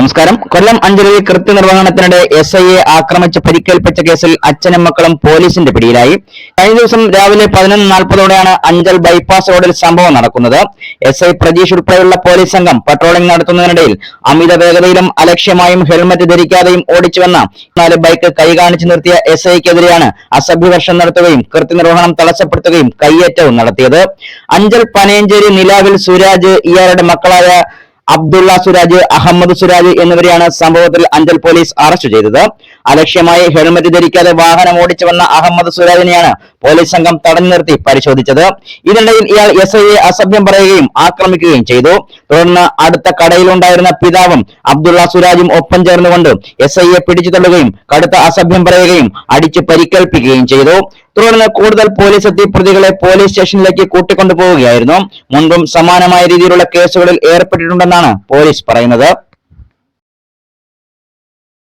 നമസ്കാരം. കൊല്ലം അഞ്ചലിൽ കൃത്യനിർവഹണത്തിനിടെ എസ് ഐയെ ആക്രമിച്ച് പരിക്കേൽപ്പിച്ച കേസിൽ അച്ഛനും മക്കളും പോലീസിന്റെ പിടിയിലായി. കഴിഞ്ഞ ദിവസം രാവിലെ പതിനൊന്ന് നാൽപ്പതോടെയാണ് അഞ്ചൽ ബൈപ്പാസ് റോഡിൽ സംഭവം നടക്കുന്നത്. എസ് ഐ പ്രജീഷ് ഉൾപ്പെടെയുള്ള പോലീസ് സംഘം പട്രോളിംഗ് നടത്തുന്നതിനിടയിൽ അമിത വേഗതയിലും അലക്ഷ്യമായും ഹെൽമറ്റ് ധരിക്കാതെയും ഓടിച്ചുവെന്ന നാല് ബൈക്ക് കൈകാണിച്ചു നിർത്തിയ എസ് ഐക്കെതിരെയാണ് അസഭ്യവർഷം നടത്തുകയും കൃത്യനിർവഹണം തടസ്സപ്പെടുത്തുകയും കയ്യേറ്റവും നടത്തിയത്. അഞ്ചൽ പനയഞ്ചേരി നിലാവിൽ സുരാജ് ഇയാളുടെ മക്കളായ അബ്ദുള്ള സുരാജ് അഹമ്മദ് സുരാജ് എന്നിവരെയാണ് സംഭവത്തിൽ അഞ്ചൽ പോലീസ് അറസ്റ്റ് ചെയ്തത്. അലക്ഷ്യമായി ഹെൽമറ്റ് ധരിക്കാതെ വാഹനം ഓടിച്ചു വന്ന അഹമ്മദ് സുരാജിനെയാണ് പോലീസ് സംഘം തടഞ്ഞു നിർത്തി പരിശോധിച്ചത്. ഇതിനിടയിൽ ഇയാൾ എസ് ഐയെ അസഭ്യം പറയുകയും ആക്രമിക്കുകയും ചെയ്തു. തുടർന്ന് അടുത്ത കടയിലുണ്ടായിരുന്ന പിതാവും അബ്ദുള്ള സുരാജും ഒപ്പം ചേർന്നുകൊണ്ട് എസ് ഐയെ പിടിച്ചു തള്ളുകയും കടുത്ത അസഭ്യം പറയുകയും അടിച്ചു പരിക്കേൽപ്പിക്കുകയും ചെയ്തു. തുടർന്ന് കൂടുതൽ പോലീസ് എത്തി പ്രതികളെ പോലീസ് സ്റ്റേഷനിലേക്ക് കൂട്ടിക്കൊണ്ടുപോവുകയായിരുന്നു. മുൻപും സമാനമായ രീതിയിലുള്ള കേസുകളിൽ ഏർപ്പെട്ടിട്ടുണ്ടെന്നാണ് പോലീസ് പറയുന്നത്.